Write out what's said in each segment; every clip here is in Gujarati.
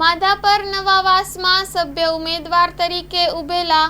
માધાપર નવાવાસમાં સભ્ય ઉમેદવાર તરીકે ઉભેલા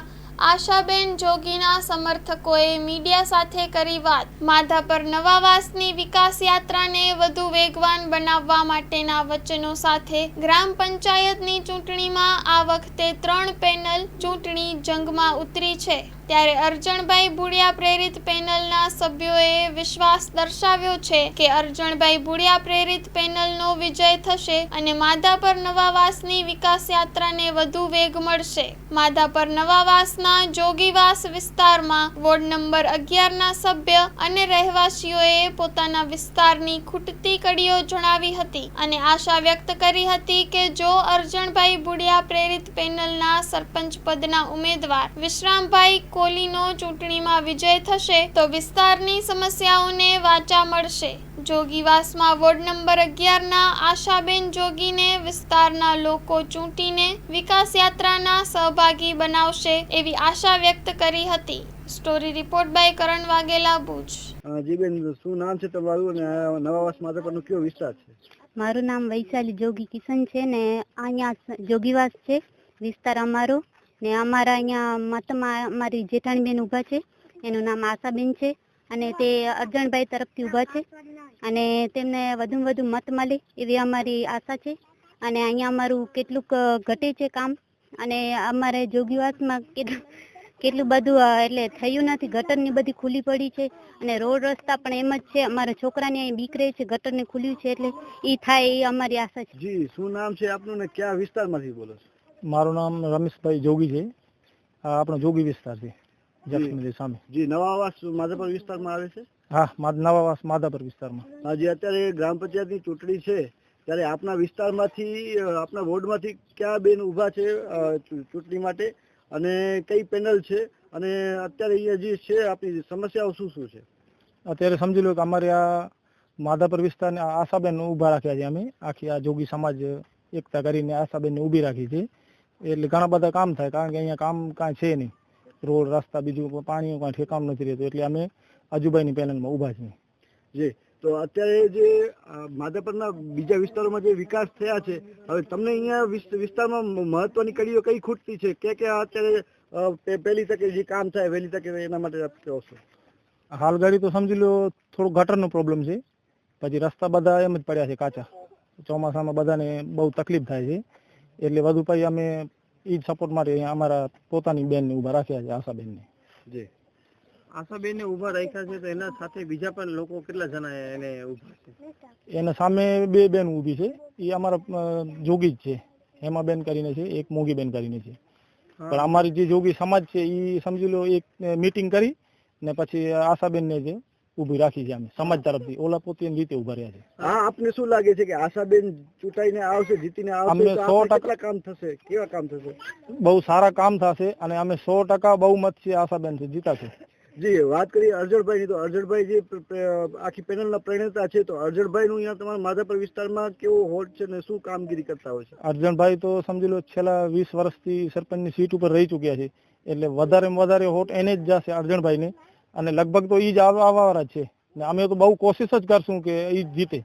આશાબેન જોગીના સમર્થકોએ મીડિયા સાથે કરી વાત. માધાપર નવાવાસની વિકાસ યાત્રાને વધુ વેગવાન બનાવવા માટેના વચનો સાથે ગ્રામ પંચાયતની ચૂંટણીમાં આ વખતે ત્રણ પેનલ ચૂંટણી જંગમાં ઉતરી છે. ત્યારે અરજણભાઈ ભુડિયા પ્રેરિત પેનલના સભ્યોએ વિશ્વાસ દર્શાવ્યો છે કે અરજણભાઈ ભુડિયા પ્રેરિત પેનલનો વિજય થશે અને માધાપર નવાવાસની વિકાસ યાત્રાને વધુ વેગ મળશે. માધાપર નવાવાસના જોગીવાસ વિસ્તારમાં વોર્ડ નંબર અગિયારના સભ્ય અને રહેવાસીઓએ પોતાના વિસ્તારની ખૂટતી કડીઓ જણાવી હતી અને આશા વ્યક્ત કરી હતી કે જો અરજણભાઈ ભુડિયા પ્રેરિત પેનલના સરપંચ પદના ઉમેદવાર વિશ્રામભાઈ કોલીનો ચૂંટણીમાં વિજય થશે તો વિસ્તારની સમસ્યાઓને વાચા મળશે. જોગીવાસમાં વોર્ડ નંબર અગિયારના આશાબેન જોગીને વિસ્તારના લોકો ચૂંટીને વિકાસ યાત્રાના સહભાગી બનાવશે એવી આશા વ્યક્ત કરી હતી. Story report by Karan Vaghela Bhuj. અ, જી બેન શું નામ છે તમારું અને નવાવાસ માધાપરનો કયો વિસ્તાર છે? મારું નામ વૈશાલી જોગી કિશન છે ને અહીંયા જોગીવાસ છે. વિસ્તાર અમારો. ને અમારા અહીંયા મતમાં અમારી જેઠાણીબેન ઊભા છે. એનું નામ આશાબેન છે અને તે અરજણભાઈ તરફથી ઊભા છે. અને તેમને વધુમાં વધુ મત મળે એવી અમારી આશા છે. અને અહીંયા અમારું કેટલુંક ઘટે છે કામ. અને અમારે જોગીવાસમાં કેટલું કેટલું બધું એટલે થયું નથી. ગટરની બધી ખુલ્લી પડી છે. અને રોડ રસ્તા પણ એમ જ છે. અમારા છોકરાને અહીં બીક રહે છે. ગટરને ખુલ્યું છે એટલે એ થાય એ અમારી આશા છે. જી, શું નામ છે આપનું ને કયા વિસ્તારમાંથી બોલો છો? મારું નામ રમેશભાઈ જોગી છે. આ આપણો જોગી વિસ્તાર છે જક્ષમંદિર સામે. જી નવાવાસ માધાપર વિસ્તારમાં આવે છે? હા નવાવાસ માધાપર વિસ્તારમાં. હા જી અત્યારે ગ્રામ પંચાયતની ચૂંટણી છે ત્યારે આપના વિસ્તારમાંથી આપના વોર્ડમાંથી કયા બેન ઊભા છે ચૂંટણી માટે? અને કઈ પેનલ છે? અને અત્યારે અહીંયા જે છે આપણી સમસ્યાઓ શું શું છે? અત્યારે સમજી લો કે અમારે આ માધાપર વિસ્તારને આ આશાબેન ઊભા રાખ્યા છે અમે. આખી આ જોગી સમાજ એકતા કરીને આશાબેનને ઊભી રાખી છે. એટલે ઘણા બધા કામ થાય કારણ કે અહીંયા કામ કાંઈ છે નહીં. રોડ રસ્તા બીજું પાણી કાંઈ ઠેકામ નથી રહેતું એટલે અમે આજુબાઈની પેનલમાં ઊભા છીએ. જી. તો અત્યારે જે માધાપરના બીજા વિસ્તારોમાં જે વિકાસ થયા છે હવે તમને અહીંયા વિસ્તારમાં મહત્વની કડીઓ કઈ ખૂટતી છે? કે કે અત્યારે પહેલી તકે જે કામ થાય વહેલી તકે એના માટે આપ કહો છો હાલ ગાડી તો સમજી લો થોડું ગટરનો પ્રોબ્લેમ છે. પછી રસ્તા બધા એમ જ પડ્યા છે કાચા. ચોમાસામાં બધાને બહુ તકલીફ થાય છે. એટલે વધુ પછી અમે ઈ જ સપોર્ટ માટે અમારા પોતાની બેનને ઊભા રાખ્યા છે આશાબેનને. જી. આશાબેનને ઊભા રાખ્યા છે તો એના સાથે બીજા પણ લોકો કેટલા જણા એને ઊભા છે? એના સામે બે બેન ઊભી છે. એ અમારા જોગી જ છે. હેમાબેન કરીને છે એક મોગીબેન કરીને છે. પણ અમારી જે જોગી સમાજ છે એ સમજી લો એક મીટિંગ કરી ને પછી આશાબેનને જે ઊભી રાખી છે અમે સમાજ તરફથી. ઓલા પોતાની રીતે ઊભા રહ્યા છે. હા આપને શું લાગે છે કે આશાબેન ચૂંટાઈને આવશે જીતીને આવશે? સો તો 100% આપણે કેટલા કામ થશે? કેવા કામ થશે? બહુ સારા કામ થશે અને અમે સો ટકા બહુમત છે આશાબેન છે જીતાશે. જી વાત કરીએ અરજણભાઈ ની તો અર્જણભાઈ જે આખી પેનલના પ્રણેતા છે તો અરજણભાઈ નું અહીંયા તમારા માધાપર વિસ્તારમાં કેવો હોટ છે ને શું કામગીરી કરતા હોય છે? અર્જણભાઈ તો સમજી લો છેલ્લા વીસ વર્ષથી સરપંચની સીટ ઉપર રહી ચૂક્યા છે એટલે વધારે વધારે હોટ એને જ જશે અર્જણભાઈને. અને લગભગ તો ઈ જ આવ- આવવાવાળા છે. ને અમે તો બહુ કોશિશ જ કરશું કે ઈ જીતે.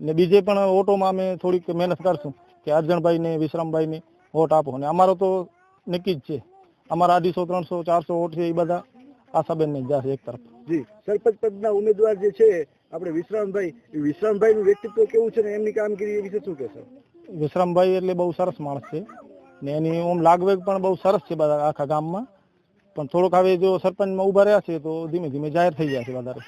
ને બીજે પણ ઓટોમાં અમે થોડીક મહેનત કરશું કે અર્જણભાઈને વિશ્રામભાઈને વોટ આપો. ને અમારો તો નક્કી જ છે. અમારા અઢીસો ત્રણસો ચારસો વોટ છે એ બધા આશાબેન ને જશે એક તરફ. જી. સરપંચ પદના ઉમેદવાર જે છે આપણે વિશ્રામભાઈ વિશ્રામભાઈ નું વ્યક્તિત્વ કેવું છે ને એમની કામગીરી વિશે શું કહેશો? વિશ્રામભાઈ એટલે બહુ સરસ માણસ છે. ને એની ઓમ લાગવેગ પણ બહુ સરસ છે બધા આખા ગામમાં. પણ થોડોક હવે જો સરપંચમાં ઊભા રહ્યા છે તો ધીમે ધીમે જાહેર થઈ છે વધારે.